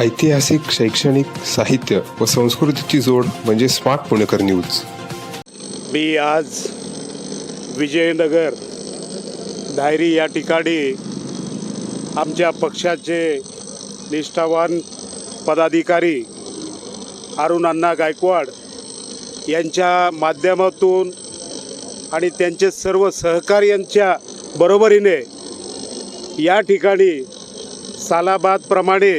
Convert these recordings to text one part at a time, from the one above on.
ऐतिहासिक शैक्षणिक साहित्य व संस्कृतीची जोड म्हणजे स्मार्ट पुणेकर न्यूज. मी आज विजयनगर धायरी या ठिकाणी आमच्या पक्षाचे निष्ठावान पदाधिकारी अरुण अण्णा गायकवाड यांच्या माध्यमातून आणि त्यांचे सर्व सहकार्यांच्या बरोबरीने या ठिकाणी सालाबादप्रमाणे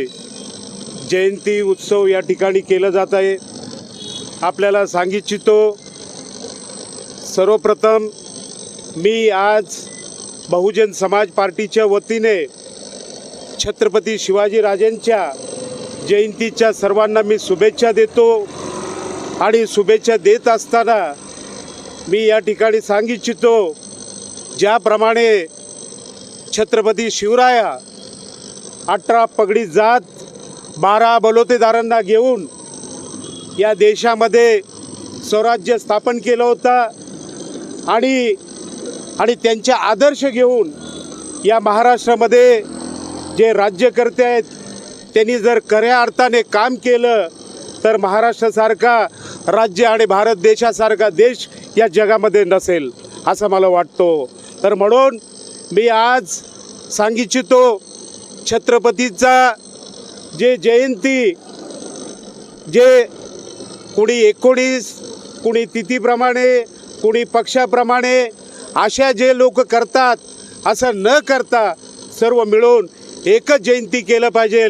जयंती उत्सव या ठिकाणी केलं जात आहे. आपल्याला सांगिततो सर्वप्रथम मी आज बहुजन समाज पार्टीच्या वतीने छत्रपती शिवाजीराजांच्या जयंतीच्या सर्वांना मी शुभेच्छा देतो आणि शुभेच्छा देत असताना मी या ठिकाणी सांगिततो ज्याप्रमाणे छत्रपती शिवराया अठरा पगडी जात बारा बलोतेदारांना घेऊन या देशामध्ये स्वराज्य स्थापन केलं होतं आणि आणि त्यांचे आदर्श घेऊन या महाराष्ट्रामध्ये जे राज्यकर्ते आहेत त्यांनी जर खऱ्या अर्थाने काम केलं तर महाराष्ट्रासारखा राज्य आणि भारत देशासारखा देश या जगामध्ये नसेल असं मला वाटतो. तर म्हणून मी आज सांगिततो छत्रपतीचा जे जयंती जे कुणी एकोणीस कुणी तिथीप्रमाणे कुणी पक्षाप्रमाणे अशा जे लोक करतात असं न करता सर्व मिळून एकच जयंती केलं पाहिजे.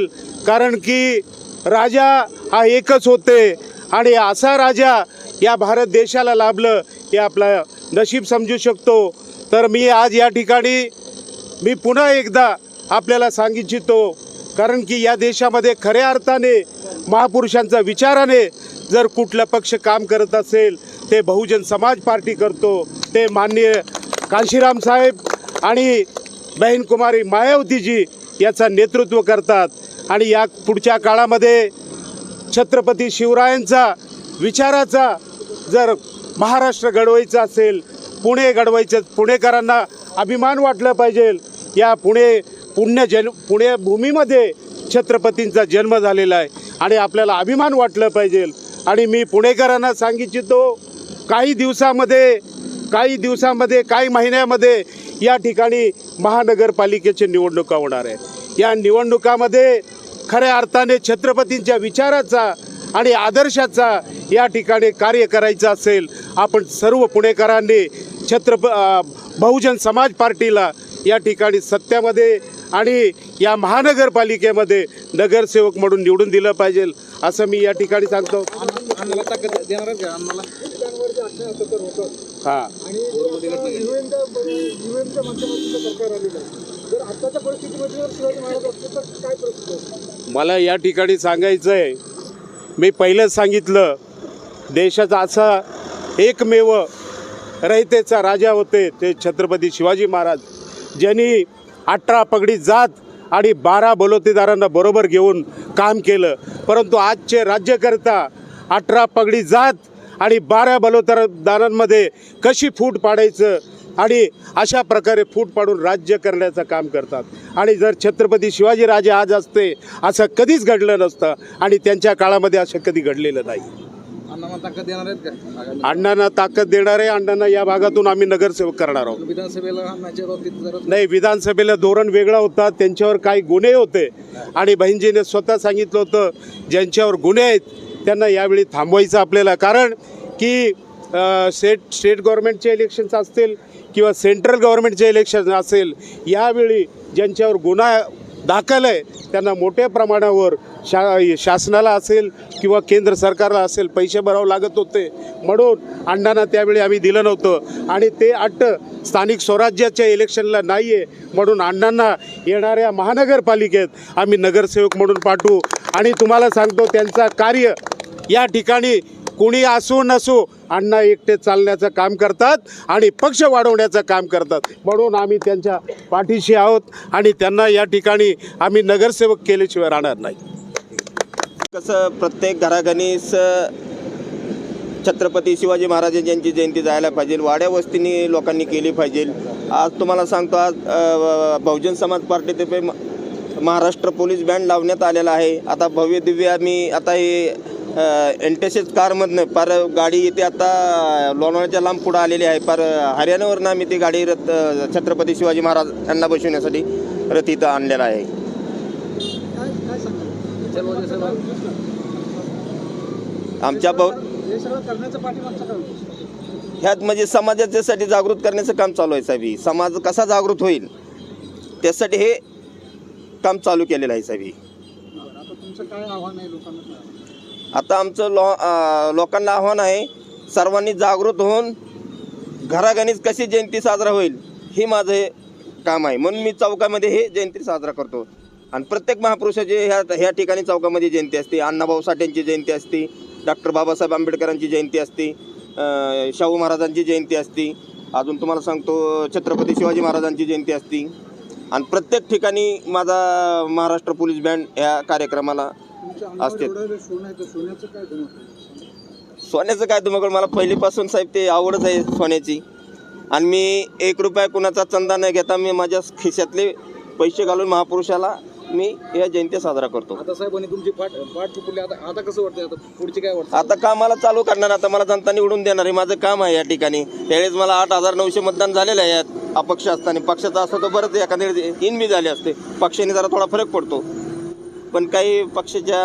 कारण की राजा हा एकच होते आणि असा राजा या भारत देशाला लाभलं हे आपलं नशीब समजू शकतो. तर मी आज या ठिकाणी मी पुन्हा एकदा आपल्याला सांगिततो कारण की या देशामध्ये खऱ्या अर्थाने महापुरुषांच्या विचाराने जर कुठला पक्ष काम करत असेल ते बहुजन समाज पार्टी करतो ते माननीय कांशीराम साहेब आणि बहीण कुमारी मायावतीजी याचा नेतृत्व करतात. आणि या पुढच्या काळामध्ये छत्रपती शिवरायांचा विचाराचा जर महाराष्ट्र घडवायचा असेल पुणे घडवायचं पुणेकरांना अभिमान वाटलं पाहिजे या पुणे पुण्य जन पुण्यभूमीमध्ये छत्रपतींचा जन्म झालेला आहे. आणि आपल्याला अभिमान वाटलं पाहिजे. आणि मी पुणेकरांना सांगिततो काही दिवसामध्ये काही दिवसामध्ये काही महिन्यामध्ये या ठिकाणी महानगरपालिकेची निवडणुका होणार आहे. या निवडणुकामध्ये खऱ्या अर्थाने छत्रपतींच्या विचाराचा आणि आदर्शाचा या ठिकाणी कार्य करायचं असेल आपण सर्व पुणेकरांनी छत्रप बहुजन समाज पार्टीला या ठिकाणी सत्यामध्ये आणि या महानगरपालिकेमध्ये नगरसेवक म्हणून निवडून दिलं पाहिजे असं मी या ठिकाणी सांगतो. हां. मला या ठिकाणी सांगायचं आहे मी पहिलंच सांगितलं देशाचा असा एकमेव रहितेचा राजा होते ते छत्रपती शिवाजी महाराज ज्यांनी अठरा पगडी जात आणि बारा बलोतेदारांना बरोबर घेऊन काम केलं. परंतु आजचे राज्यकर्ता अठरा पगडी जात आणि बारा बलोतदारांमध्ये कशी फूट पाडायचं आणि अशा प्रकारे फूट पाडून राज्य करण्याचं काम करतात. आणि जर छत्रपती शिवाजीराजे आज असते असं कधीच घडलं नसतं आणि त्यांच्या काळामध्ये असं कधी घडलेलं नाही. अण्णाला ताकद देणार आहेत का? आगामी अण्णांना ताकद देणारे अण्णांना या भागातून आम्ही नगरसेवक करणार आहोत. विधानसभेला अण्णाच्या बाबतीत जरा नाही विधानसभेला धोरण वेगळा होता. त्यांच्यावर काही गुन्हे होते. आणि बहिणजीने स्वतः सांगितलं होतं ज्यांच्यावर गुन्हे आहेत त्यांना यावेळी थांबवायचं आपल्याला. कारण की स्टेट स्टेट गव्हर्नमेंटचे इलेक्शन्स असतील किंवा सेंट्रल गव्हर्नमेंटचे इलेक्शन असेल यावेळी ज्यांच्यावर गुन्हा दाखल आहे. त्यांना मोठ्या प्रमाणावर शा शासनाला असेल किंवा केंद्र सरकारला असेल पैसे भरावं लागत होते. म्हणून अण्णांना त्यावेळी आम्ही दिलं नव्हतं. आणि ते अट्ट स्थानिक स्वराज्याच्या इलेक्शनला नाही आहे म्हणून अण्णांना येणाऱ्या महानगरपालिकेत आम्ही नगरसेवक म्हणून पाठवू. आणि तुम्हाला सांगतो त्यांचा कार्य या ठिकाणी कुणी असो नसो अण्णा एकटे चालण्याचं काम करतात आणि पक्ष वाढवण्याचं काम करतात. म्हणून आम्ही त्यांच्या पाठीशी आहोत आणि त्यांना या ठिकाणी आम्ही नगरसेवक केल्याशिवाय राहणार नाही. कसं प्रत्येक घराघणीस छत्रपती शिवाजी महाराज यांची जयंती जायला पाहिजे वाड्या वस्तीनी लोकांनी केली पाहिजे. आज तुम्हाला सांगतो आज बहुजन समाज पार्टीतर्फे म- महाराष्ट्र पोलीस बँड लावण्यात आलेला आहे. आता भव्य दिव्य आम्ही आता हे एनटेसेस कारमधनं पार गाडी इथे आता लोणावळ्याच्या लांब पुढं आलेली आहे पार हरियाणावरनं आम्ही ती गाडी रथ छत्रपती शिवाजी महाराज यांना बसवण्यासाठी रथ इथं आणलेला आहे आमच्या भाऊ ह्यात म्हणजे समाजाच्यासाठी जागृत करण्याचं काम चालू आहे साहेब ही. समाज कसा जागृत होईल त्यासाठी हे काम चालू केलेलं आहे साहेब ही. आता आमचं लो लोकांना आव्हान आहे सर्वांनी जागृत होऊन घराघणीच कशी जयंती साजरा होईल हे माझं हे काम आहे. म्हणून मी चौकामध्ये हे जयंती साजरा करतो. आणि प्रत्येक महापुरुषाची ह्या ह्या ठिकाणी चौकामध्ये जयंती असते. अण्णाभाऊ साठेंची जयंती असते. डॉक्टर बाबासाहेब आंबेडकरांची जयंती असते. शाहू महाराजांची जयंती असते. अजून तुम्हाला सांगतो छत्रपती शिवाजी महाराजांची जयंती असते. आणि प्रत्येक ठिकाणी माझा महाराष्ट्र पोलीस बँड ह्या कार्यक्रमाला तुमच्या अंगावर असते. एवढं सोनं आहे तर सोन्याचं काय तुम्हाला मला पहिलीपासून साहेब ते आवडच आहे सोन्याची. आणि मी एक रुपया कुणाचा चंदा न घेता मी माझ्या खिशातले पैसे घालून महापुरुषाला मी या जयंती साजरा करतो. आता साहेबांनी तुमची पाठ पाठ चुकली. आता आता कसं वाटतंय? आता पुढची काय वाटतं आता कामाला चालू करणार. आता मला जनता निवडून देणार आहे. माझं काम आहे या ठिकाणी. त्यावेळेस मला आठ हजार नऊशे मतदान झालेलं आहे. यात अपक्ष असताना. पक्षाचा असतं तर बरंच एखाद्या इन बी झाले असते. पक्षाने जरा थोडा फरक पडतो. पण काही पक्षाच्या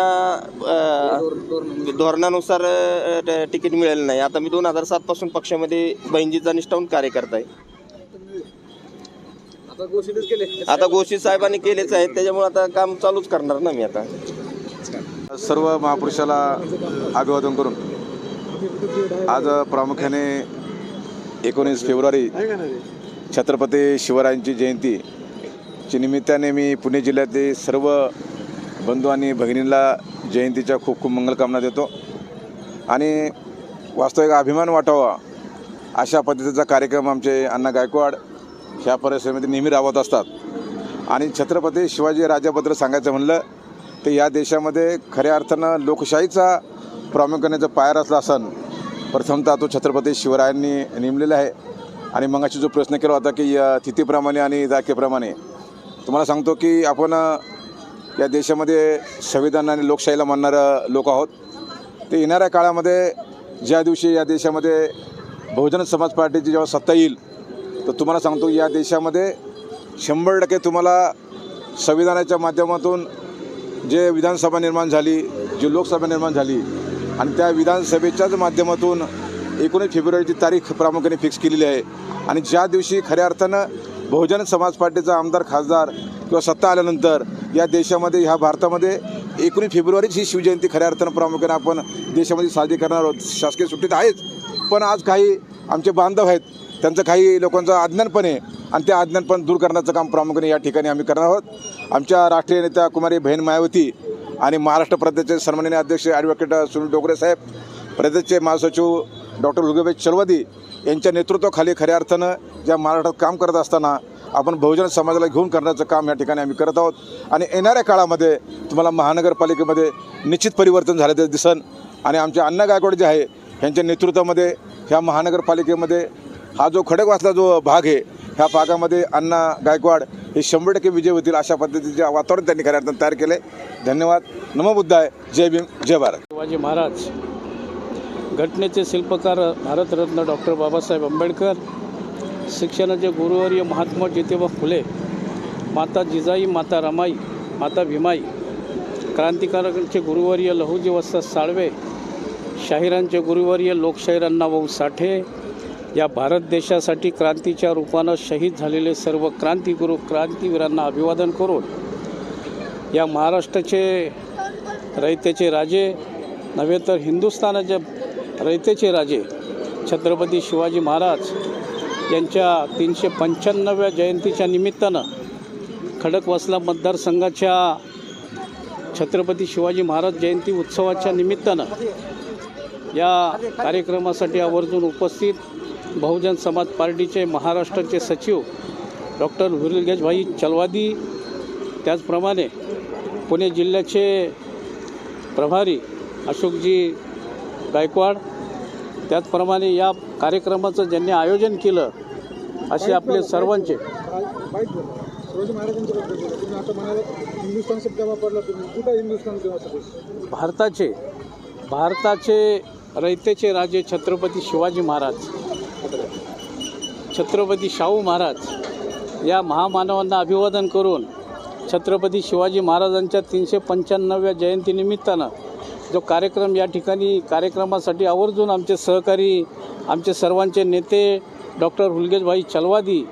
धोरणानुसार अ, तिकीट मिळालं नाही. आता मी दोन हजार सात पासून पक्षामध्ये बहिंजीचा निष्ठावून कार्यकर्ता आहे. आता घोषितच केले. आता गोष्टी साहेबांनी केलेच आहेत त्याच्यामुळे आता काम चालूच करणार ना मी आता. सर्व महापुरुषाला अभिवादन करून आज प्रामुख्याने एकोणीस फेब्रुवारी छत्रपती शिवरायांची जयंती ची निमित्ताने मी पुणे जिल्ह्यातील सर्व बंधू आणि भगिनींना जयंतीच्या खूप खूप मंगलकामना देतो. आणि वास्तविक अभिमान वाटावा अशा पद्धतीचा कार्यक्रम आमचे अण्णा गायकवाड ह्या परिसरामध्ये नेहमी राबवत असतात. आणि छत्रपती शिवाजी राजाबद्दल सांगायचं म्हणलं तर या देशामध्ये खऱ्या अर्थानं लोकशाहीचा प्रामुख्यानेचा पायर असला असन प्रथमतः तो छत्रपती शिवरायांनी नेमलेला आहे. आणि मगाशी जो प्रश्न केला होता की तिथीप्रमाणे आणि जाकेप्रमाणे तुम्हाला सांगतो की आपण या देशामध्ये संविधान आणि लोकशाहीला मानणारं लोक आहोत. ते येणाऱ्या काळामध्ये ज्या दिवशी या देशामध्ये बहुजन समाज पार्टीची जेव्हा सत्ता येईल तर तुम्हाला सांगतो या देशामध्ये शंभर टक्के तुम्हाला संविधानाच्या माध्यमातून जे विधानसभा निर्माण झाली जी लोकसभा निर्माण झाली आणि त्या विधानसभेच्याच माध्यमातून एकोणीस फेब्रुवारीची तारीख प्रामुख्याने फिक्स केलेली आहे. आणि ज्या दिवशी खऱ्या अर्थानं बहुजन समाज पार्टीचा आमदार खासदार किंवा सत्ता आल्यानंतर या देशामध्ये ह्या भारतामध्ये एकोणीस फेब्रुवारीच ही शिवजयंती खऱ्या अर्थानं प्रामुख्याने आपण देशामध्ये साजरी करणार आहोत. शासकीय सुट्टीत आहेच. पण आज काही आमचे बांधव आहेत. त्यांचं काही लोकांचं अज्ञानपण आहे. आणि ते अज्ञानपण दूर करण्याचं काम प्रामुख्याने या ठिकाणी आम्ही करणार आहोत. आमच्या राष्ट्रीय नेत्या कुमारी बहीण मायावती आणि महाराष्ट्र प्रदेशचे सन्माननीय अध्यक्ष ॲडव्होकेट सुनील डोगरे साहेब प्रदेशचे महासचिव डॉक्टर लुगेबाई चलवादी यांच्या नेतृत्वाखाली खऱ्या अर्थानं ज्या महाराष्ट्रात काम करत असताना आपण बहुजन समाजाला घेऊन करण्याचं काम या ठिकाणी आम्ही करत आहोत. आणि येणाऱ्या काळामध्ये तुम्हाला महानगरपालिकेमध्ये निश्चित परिवर्तन झालेलं दिसन. आणि आमचे अण्णा गायकवाड जे आहे यांच्या नेतृत्वामध्ये ह्या महानगरपालिकेमध्ये हा जो खडकवासला जो भाग आहे ह्या भागामध्ये अण्णा गायकवाड हे शंभर टक्के विजय होतील अशा पद्धतीचे वातावरण त्यांनी खऱ्या अर्थानं तयार केले धन्यवाद. नमोबुद्धाय जय भीम. जय भारत. शिवाजी महाराज घटनेचे शिल्पकार भारतरत्न डॉक्टर बाबासाहेब आंबेडकर शिक्षणाचे गुरुवर्य महात्मा ज्योतिबा फुले माता जिजाई माता रमाई माता भीमाई क्रांतिकारकांचे गुरुवर्य लहुजी वस्ताद साळवे शाहिरांचे गुरुवर्य लोकशाहीर अण्णाभाऊ साठे या भारत देशासाठी क्रांतीच्या रूपानं शहीद झालेले सर्व क्रांतिगुरू क्रांतीवीरांना अभिवादन करून या महाराष्ट्राचे रयतेचे राजे नव्हे तर हिंदुस्थानाचे रयतेचे राजे छत्रपती शिवाजी महाराज यांच्या तीनशे पंच्याण्णव्या जयंतीच्या निमित्तानं खडकवासला मतदारसंघाच्या छत्रपती शिवाजी महाराज जयंती उत्सवाच्या निमित्तानं या कार्यक्रमासाठी आवर्जून उपस्थित बहुजन समाज पार्टीचे महाराष्ट्राचे सचिव डॉक्टर भाई चलवादी त्याचप्रमाणे पुणे जिल्ह्याचे प्रभारी अशोकजी गायकवाड त्याचप्रमाणे या कार्यक्रमाचं ज्यांनी आयोजन केलं असे आपले सर्वांचे. भारताचे भारताचे रयतेचे राजे छत्रपती शिवाजी महाराज छत्रपती शाहू महाराज या महामानवांना अभिवादन करून छत्रपती शिवाजी महाराजांच्या तीनशे पंच्याण्णव्या जयंतीनिमित्तानं जो कार्यक्रम या ठिकाणी कार्यक्रमासाठी आवर्जून आमचे सहकारी आमचे सर्वांचे नेते डॉक्टर हुलगेशभाई चलवादी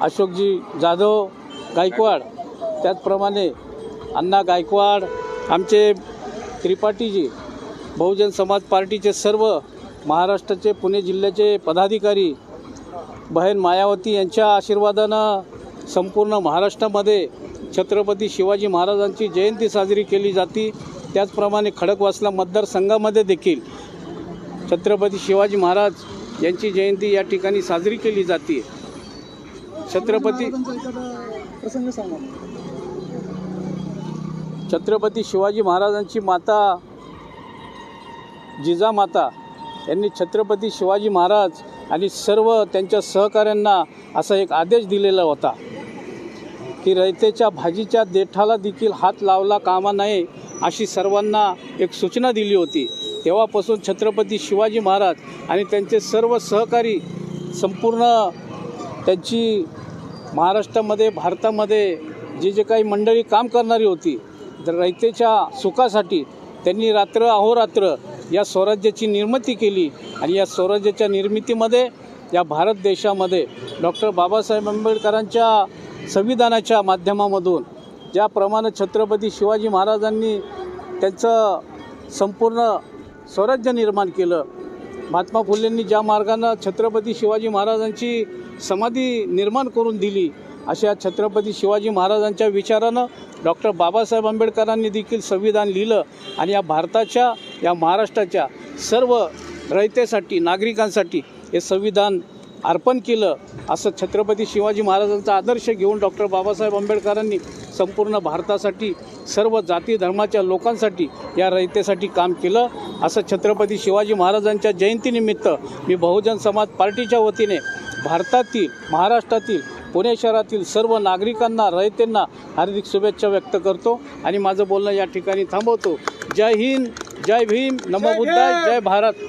अशोकजी जाधव गायकवाड त्याचप्रमाणे अण्णा गायकवाड आमचे त्रिपाठीजी बहुजन समाज पार्टीचे सर्व महाराष्ट्राचे पुणे जिल्ह्याचे पदाधिकारी बहीण मायावती यांच्या आशीर्वादानं संपूर्ण महाराष्ट्रामध्ये छत्रपती शिवाजी महाराजांची जयंती साजरी केली जाते. त्याचप्रमाणे खडकवासला मतदारसंघामध्ये देखील छत्रपती शिवाजी महाराज यांची जयंती या ठिकाणी साजरी केली जाते. छत्रपती प्रसंग सांगा छत्रपती शिवाजी महाराजांची माता जिजामाता यांनी छत्रपती शिवाजी महाराज आणि सर्व त्यांच्या सहकाऱ्यांना असा एक आदेश दिलेला होता की रयतेच्या भाजीच्या देठाला देखील हात लावला कामा नये अशी सर्वांना एक सूचना दिली होती. तेव्हापासून छत्रपती शिवाजी महाराज आणि त्यांचे सर्व सहकारी संपूर्ण त्यांची महाराष्ट्रामध्ये भारतामध्ये जी जे काही मंडळी काम करणारी होती तर रयतेच्या सुखासाठी त्यांनी रात्र अहोरात्र या स्वराज्याची निर्मिती केली आणि या स्वराज्याच्या निर्मितीमध्ये या भारत देशामध्ये डॉक्टर बाबासाहेब आंबेडकरांच्या संविधानाच्या माध्यमामधून ज्याप्रमाणे छत्रपती शिवाजी महाराजांनी त्यांचं संपूर्ण स्वराज्य निर्माण केलं. महात्मा फुलेंनी ज्या मार्गानं छत्रपती शिवाजी महाराजांची समाधी निर्माण करून दिली अशा छत्रपती शिवाजी महाराजांच्या विचारानं डॉक्टर बाबासाहेब आंबेडकरांनी देखील संविधान लिहिलं आणि या भारताच्या या महाराष्ट्राच्या सर्व रयतेसाठी नागरिकांसाठी हे संविधान अर्पण केलं असं छत्रपती शिवाजी महाराजांचा आदर्श घेऊन डॉक्टर बाबासाहेब आंबेडकरांनी संपूर्ण भारतासाठी सर्व जाती धर्माच्या लोकांसाठी या रयतेसाठी काम केलं. असं छत्रपती शिवाजी महाराजांच्या जयंतीनिमित्त मी बहुजन समाज पार्टीच्या वतीने भारतातील महाराष्ट्रातील पुणे शहरातील सर्व नागरिकांना रयतेंना हार्दिक शुभेच्छा व्यक्त करतो आणि माझं बोलणं या ठिकाणी थांबवतो. जय हिंद जय भीम नमो बुद्धाय जय भारत!